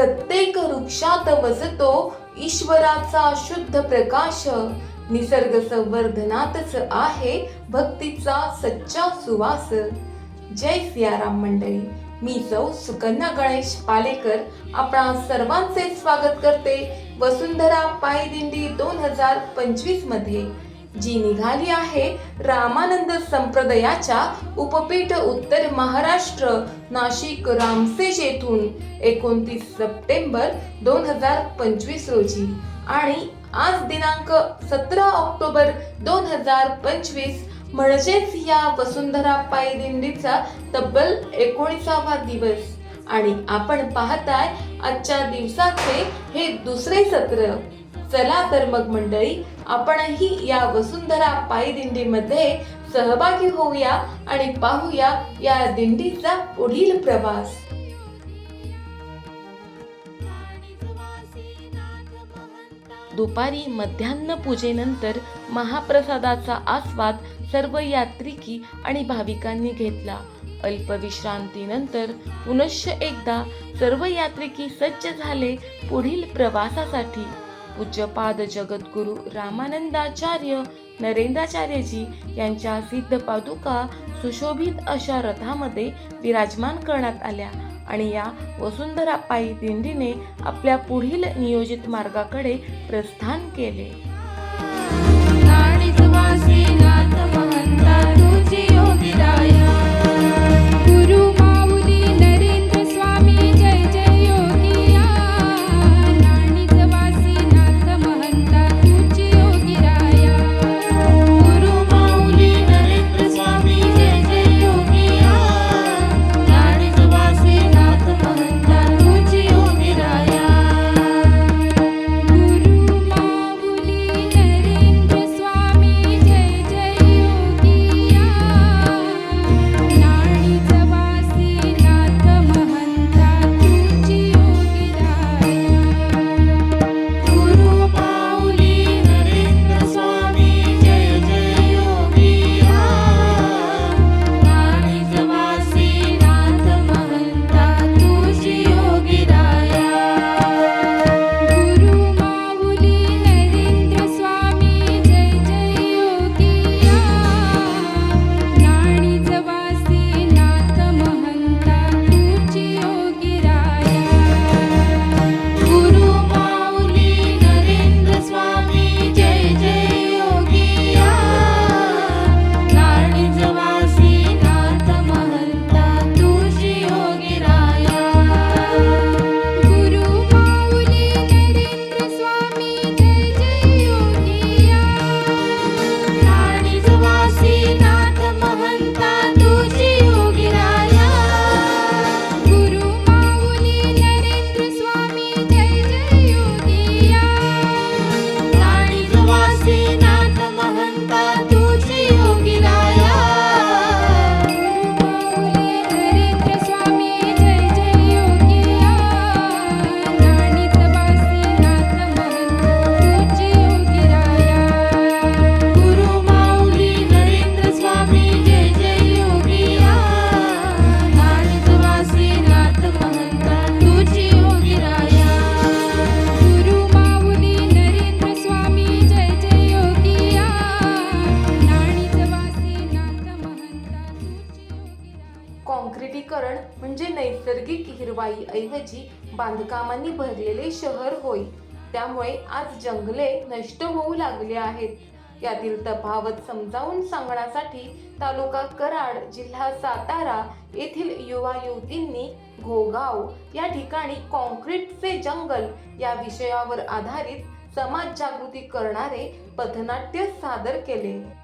प्रत्येक वृक्षात वसतो ईश्वराचा शुद्ध प्रकाश. निसर्ग संवर्धनातच आहे भक्तीचा सच्चा सुवास. जय सियाराम मंडळी मी सौ सुकन्या गणेश पालेकर आपणा सर्वांचे स्वागत करते वसुंधरा पायदिंडी दोन हजार पंचवीसमध्ये. जी निघाली आहे रामानंद संप्रदायाच्या उपपीठ उत्तर महाराष्ट्र नाशिक रामसेज येथून एकोणतीस सप्टेंबर दोन हजार पंचवीस रोजी. आणि आज दिनांक सतरा ऑक्टोबर दोन हजार पंचवीस म्हणजेच या वसुंधरा पायदिंडीचा तब्बल एकोणीसावा दिवस. आणि आपण पाहताय आजच्या दिवसाचे हे दुसरे सत्र. चला तर मग मंडळी आपणही या वसुंधरा पायदिंडीमध्ये सहभागी होऊया आणि पाहूया या दिंडीचा पुढील प्रवास. दुपारी मध्यान्न पूजेनंतर महाप्रसादाचा आस्वाद सर्व यात्रिकी आणि भाविकांनी घेतला. अल्पविश्रांतीनंतर पुनश्च एकदा सर्व यात्रिकी सज्ज झाले पुढील प्रवासासाठी. पूज्यपाद जगद्गुरु रामानंदाचार्य नरेंद्राचार्यजी यांच्या सिद्ध पादुका सुशोभित अशा रथामध्ये विराजमान करण्यात आल्या आणि या वसुंधरा पायी दिंडीने आपल्या पुढील नियोजित मार्गाकडे प्रस्थान केले. नष्ट होऊ लागले आहेत. यातील तफावत समजावून सांगण्यासाठी तालुका कराड जिल्हा सातारा येथील युवा युवतींनी घोगाव या ठिकाणी कॉन्क्रीटचे जंगल या विषयावर आधारित समाज जागृती करणारे पथनाट्य सादर केले.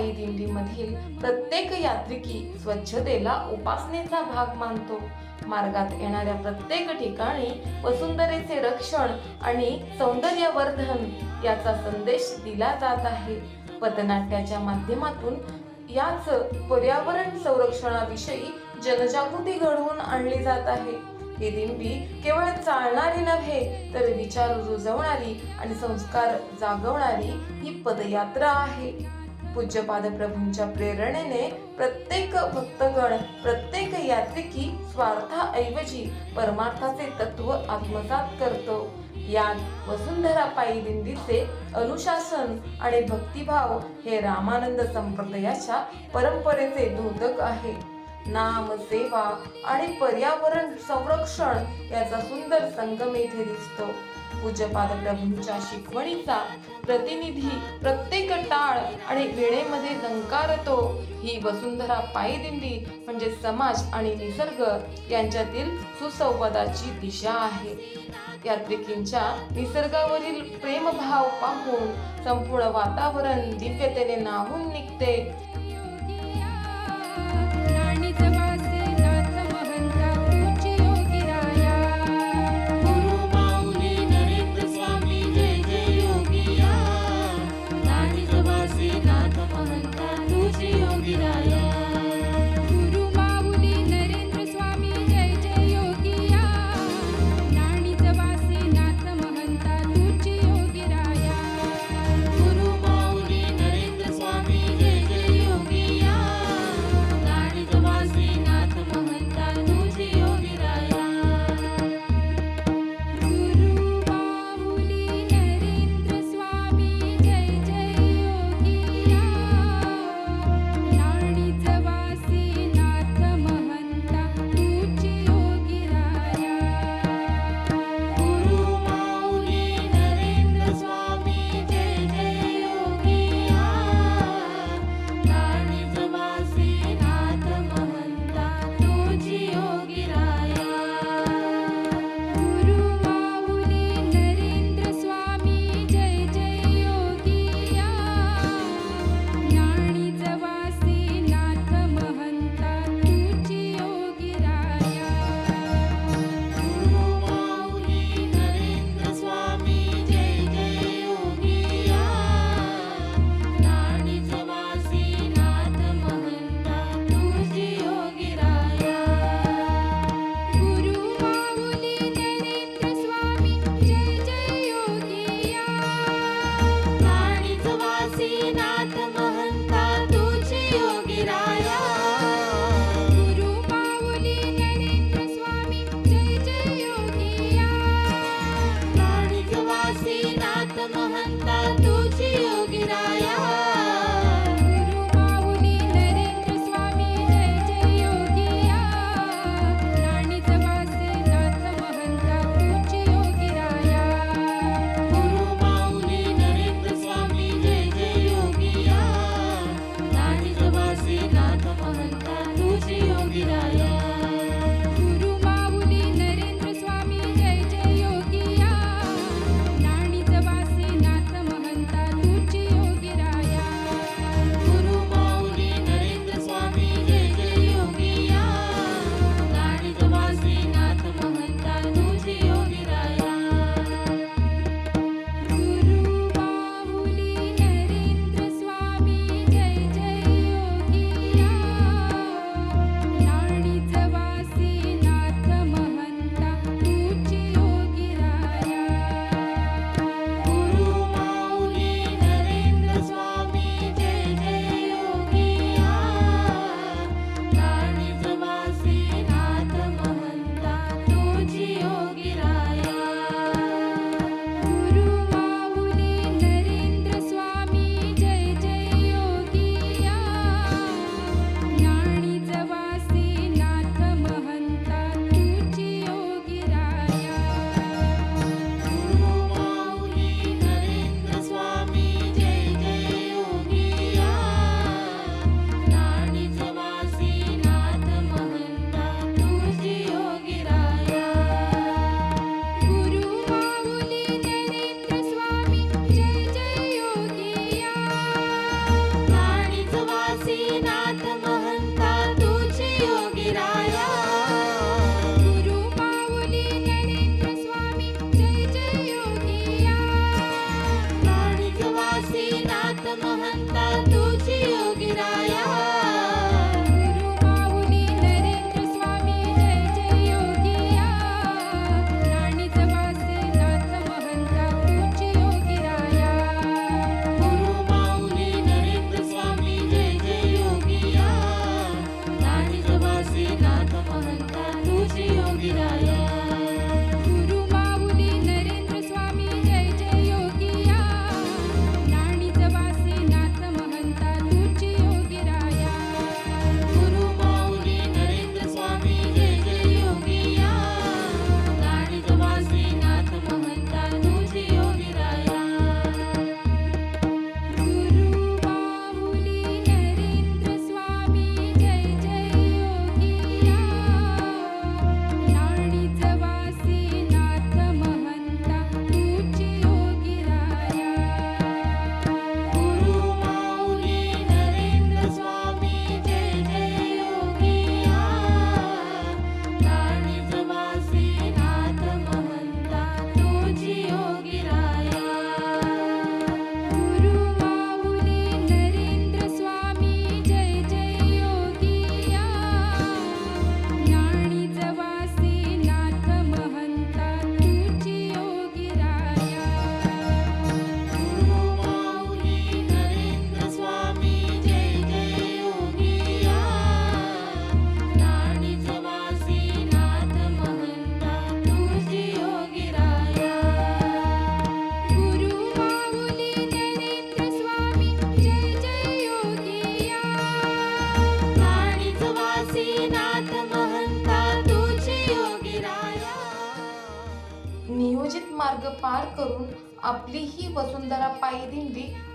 साई दिंडीमधील प्रत्येक यात्रिकी स्वच्छतेला उपासनेचा भाग मानतो. मार्गात येणाऱ्या प्रत्येक ठिकाणी वसुंधरेचे रक्षण आणि सौंदर्यवर्धन याचा संदेश दिला जात आहे. पथनाट्याच्या माध्यमातून याच पर्यावरण संरक्षणाविषयी जनजागृती घडवून आणली जात आहे. ही दिंडी केवळ चालणारी नव्हे तर विचार रुजवणारी आणि संस्कार जागवणारी ही पदयात्रा आहे. पूज्यपाद प्रभूंच्या प्रेरणेने प्रत्येक भक्तगण प्रत्येक यात्रिकी स्वार्थाऐवजी परमार्थाचे तत्व आत्मसात करतो. यात वसुंधरा पायी दिंडीचे अनुशासन आणि भक्तिभाव हे रामानंद संप्रदायाच्या परंपरेचे द्योतक आहे. नाम सेवा आणि पर्यावरण संरक्षण याचा सुंदर संगम येथे दिसतो. पूज्यपाद प्रभूंच्या शिकवणीचा प्रतिनिधी प्रत्येक टाळ आणि वेळेमध्ये झंकारतो. ही वसुंधरा पायी दिंडी म्हणजे समाज आणि निसर्ग यांच्यातील सुसंवादाची दिशा आहे. यात्रिकींच्या निसर्गावरील प्रेमभाव पाहून संपूर्ण वातावरण दिव्यतेने नाहून निघते.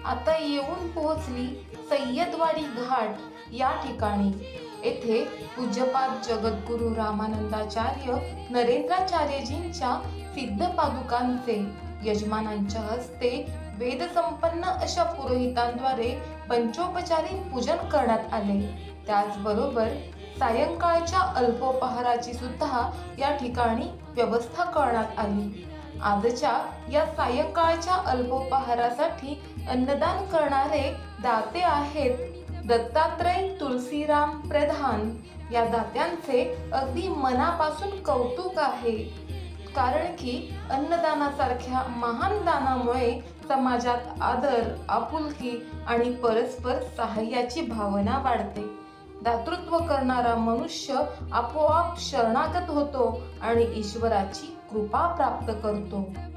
आता येऊन पोहोचली सय्यदवाडी घाट या ठिकाणी. येथे पूज्यपाद जगद्गुरू रामानंदाचार्य नरेंद्राचार्यजींच्या सिद्ध पादुकांचे यजमानांच्या हस्ते वेदसंपन्न अशा पुरोहितांद्वारे पंचोपचारी पूजन करण्यात आले. त्याचबरोबर सायंकाळच्या अल्पोपहाराची सुद्धा या ठिकाणी व्यवस्था करण्यात आली. आजच्या या सायंकाळच्या अल्पोपहारासाठी अन्नदान करणारे दाते आहेत दत्तात्रय तुलसीराम प्रधान. या दात्यांचे अगदी मनापासून कौतुक आहे. कारण की अन्नदानासारख्या महान दानामुळे समाजात आदर आपुलकी आणि परस्पर सहाय्याची भावना वाढते. दातृत्व करणारा मनुष्य आपोआप शरणागत होतो आणि ईश्वराची कृपा प्राप्त करतो.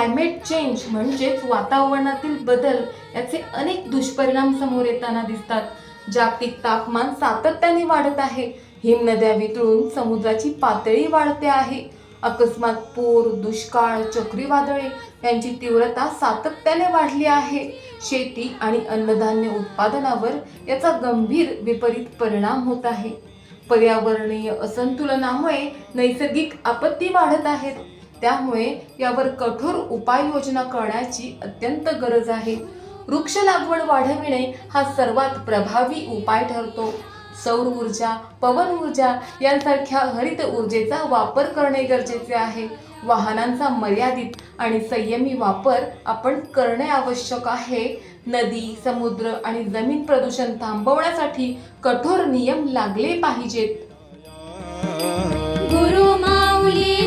क्लायमेट चेंज म्हणजेच वातावरणातील बदल याचे अनेक दुष्परिणाम समोर येताना दिसतात. जागतिक तापमान सातत्याने वाढत आहे. हिमनद्या वितळून समुद्राची पातळी वाढते आहे. अकस्मात पूर दुष्काळ चक्रीवादळे यांची तीव्रता सातत्याने वाढली आहे. शेती आणि अन्नधान्य उत्पादनावर याचा गंभीर विपरीत परिणाम होत आहे. पर्यावरणीय असंतुलनामुळे नैसर्गिक आपत्ती वाढत आहेत. त्यामुळे यावर कठोर उपाययोजना करण्याची अत्यंत गरज आहे. वृक्ष लागवड वाढविणे हा सर्वात प्रभावी उपाय ठरतो. सौर ऊर्जा पवन ऊर्जा यांसारख्या हरित ऊर्जेचा वापर करणे गरजेचे आहे. वाहनांचा मर्यादित आणि संयमी वापर आपण करणे आवश्यक आहे. नदी समुद्र आणि जमीन प्रदूषण थांबवण्यासाठी कठोर नियम लागले पाहिजेत. गुरु माऊली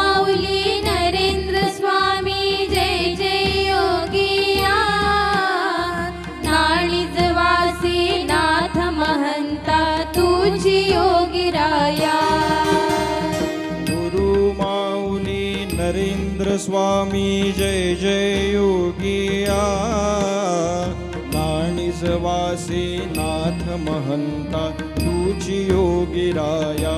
स्वामी जय जय योगिया. नाणीसवासी नाथ महंता तुझी योगिराया.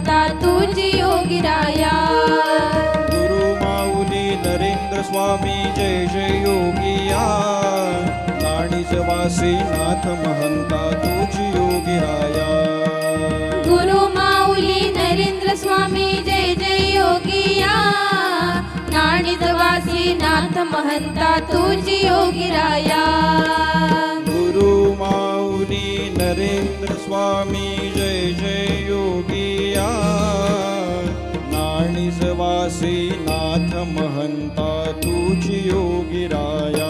महंता तुझी योगिराया गुरु माऊली नरेंद्र स्वामी जय जय योगिया वासी नाथ महंता तुझी योगिराया गुरु माऊली नरेंद्र स्वामी जय जय योगिया नाणीज वासी नाथ महंता तुझी योगिराया गुरु माऊली नरेंद्र स्वामी या नाणीजवासी नाथ महंता तुझी योगिराया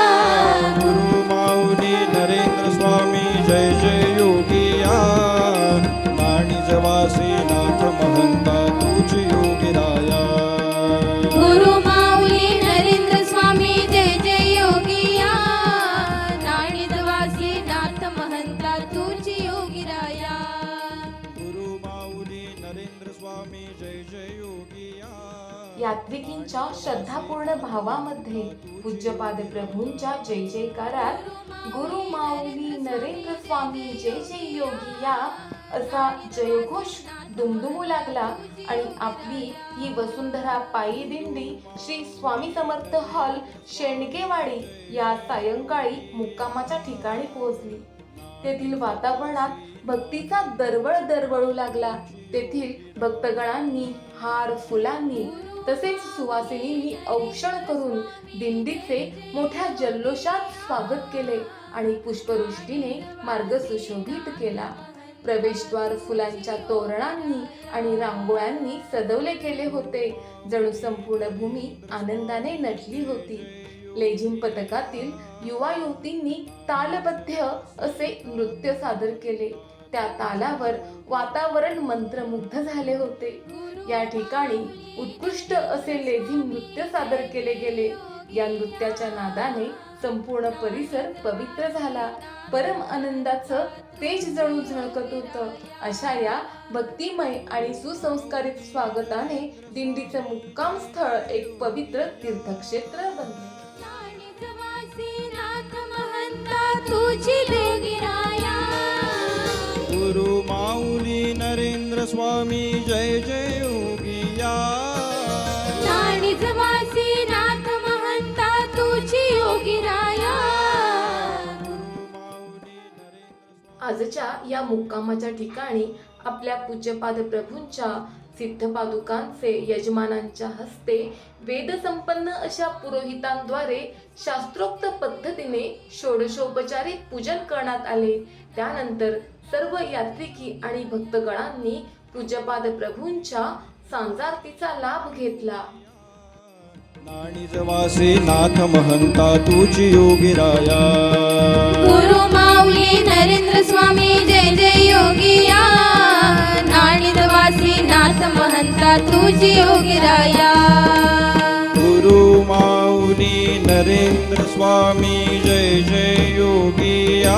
नरेंद्र स्वामी जय जय योगिया यात्रिकींच्या श्रद्धापूर्ण भावामध्ये पूज्यपाद प्रभूंच्या जय जयकारात गुरु माऊली नरेंद्र स्वामी जय जय योगी या असा जयघोष दुमदुमू लागला आणि आपली ही वसुंधरा पायी दिंडी श्री स्वामी समर्थ हॉल शेणकेवाडी या सायंकाळी मुक्कामाच्या ठिकाणी पोहोचली. तेथील वातावरणात भक्तीचा दरवळ दरवळू लागला. तेथील भक्तगणांनी हार फुलांनी तसेच सुवासिनींनी औक्षण करून दिंडीचे मोठ्या जल्लोषात स्वागत केले आणि पुष्पवृष्टीने मार्ग सुशोभित केला. प्रवेशद्वार फुलांच्या तोरणांनी आणि रांगोळ्यांनी सजवले गेले होते. जणू संपूर्ण भूमी आनंदाने नटली होती. लेझिम पथकातील युवा युवतींनी तालबद्ध असे नृत्य सादर केले. त्या तालावर वातावरण मंत्रमुग्ध झाले होते. या ठिकाणी उत्कृष्ट असे लेझिम नृत्य सादर केले गेले. या नृत्याच्या नादाने संपूर्ण परिसर पवित्र झाला. परम आनंदाचं तेज जणू झळकत होतं. अशा या भक्तिमय आणि सुसंस्कारित स्वागताने दिंडीचं मुक्काम स्थळ एक पवित्र तीर्थक्षेत्र बनले. तुझी योगी राया गुरु माऊली नरेंद्र स्वामी जय जय योगिया नाणिजवासी नाथ महंता तुझी योगी राया। गुरु माऊली नरेंद्र आजच्या या मुक्कामाच्या ठिकाणी आपल्या पूज्यपाद प्रभूंच्या सिद्धपादुकांचे यजमानांच्या हस्ते वेदसंपन्न अशा पुरोहितांद्वारे शास्त्रोक्त पद्धतीने षोडशोपचारिक पूजन करण्यात आले. त्यानंतर सर्व यात्रिकी आणि भक्तगणांनी पूज्यपाद प्रभूंच्या सांजारतीचा लाभ घेतला. नाणीजवासी नाथ महंता तुझी योगिराया गुरु माऊली नरेंद्र स्वामी जय जय योगिया नाणिजवासी नाथ महंता तुझी योगी राया. गुरु माऊली नरेंद्र स्वामी जय जय योगिया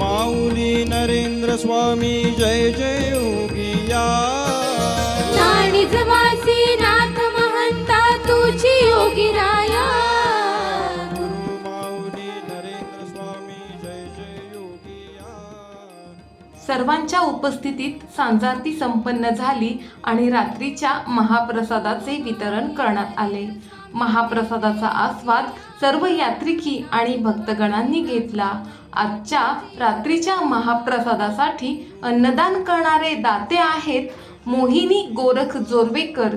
माऊली नरेंद्र स्वामी जय जय योगिया नाथ महंता तुझी योगी राया। गुरु माऊली नरेंद्र स्वामी जय जय योगिया सर्वांच्या उपस्थितीत सांजारती संपन्न झाली आणि रात्रीच्या महाप्रसादाचे वितरण करण्यात आले. महाप्रसादाचा आस्वाद सर्व यात्रिकी आणि भक्तगणांनी घेतला. आजच्या रात्रीच्या महाप्रसादासाठी अन्नदान करणारे दाते आहेत मोहिनी गोरख जोरवेकर.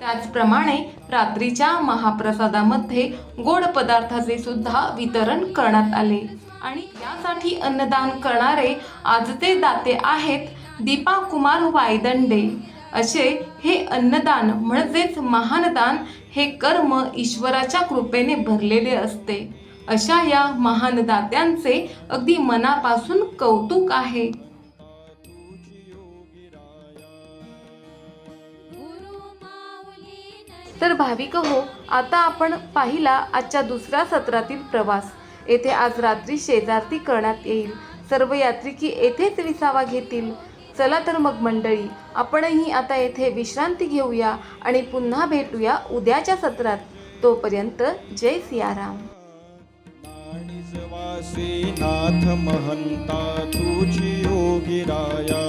त्याचप्रमाणे रात्रीच्या महाप्रसादामध्ये गोड पदार्थाचे सुद्धा वितरण करण्यात आले. आणि यासाठी अन्नदान करणारे आजचे दाते आहेत दीपा कुमार वायदंडे. असे हे अन्नदान म्हणजेच महानदान हे कर्म ईश्वराच्या कृपेने भरलेले असते. अशा या महान दात्यांचे अगदी मनापासून कौतुक आहे. तर भाविक हो आता आपण पाहिला आजच्या दुसऱ्या सत्रातील प्रवास. येथे आज रात्री शेजारती करण्यात येईल. सर्व यात्रिकी येथेच विसावा घेतील. चला तर मग मंडळी आपणही आता येथे विश्रांती घेऊया आणि पुन्हा भेटूया उद्याच्या सत्रात. तोपर्यंत जय सियाराम. विश्वासी नाथ महंता तुझी योगिराया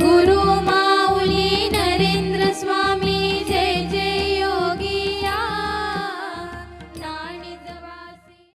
गुरु माऊली नरेंद्र स्वामी जय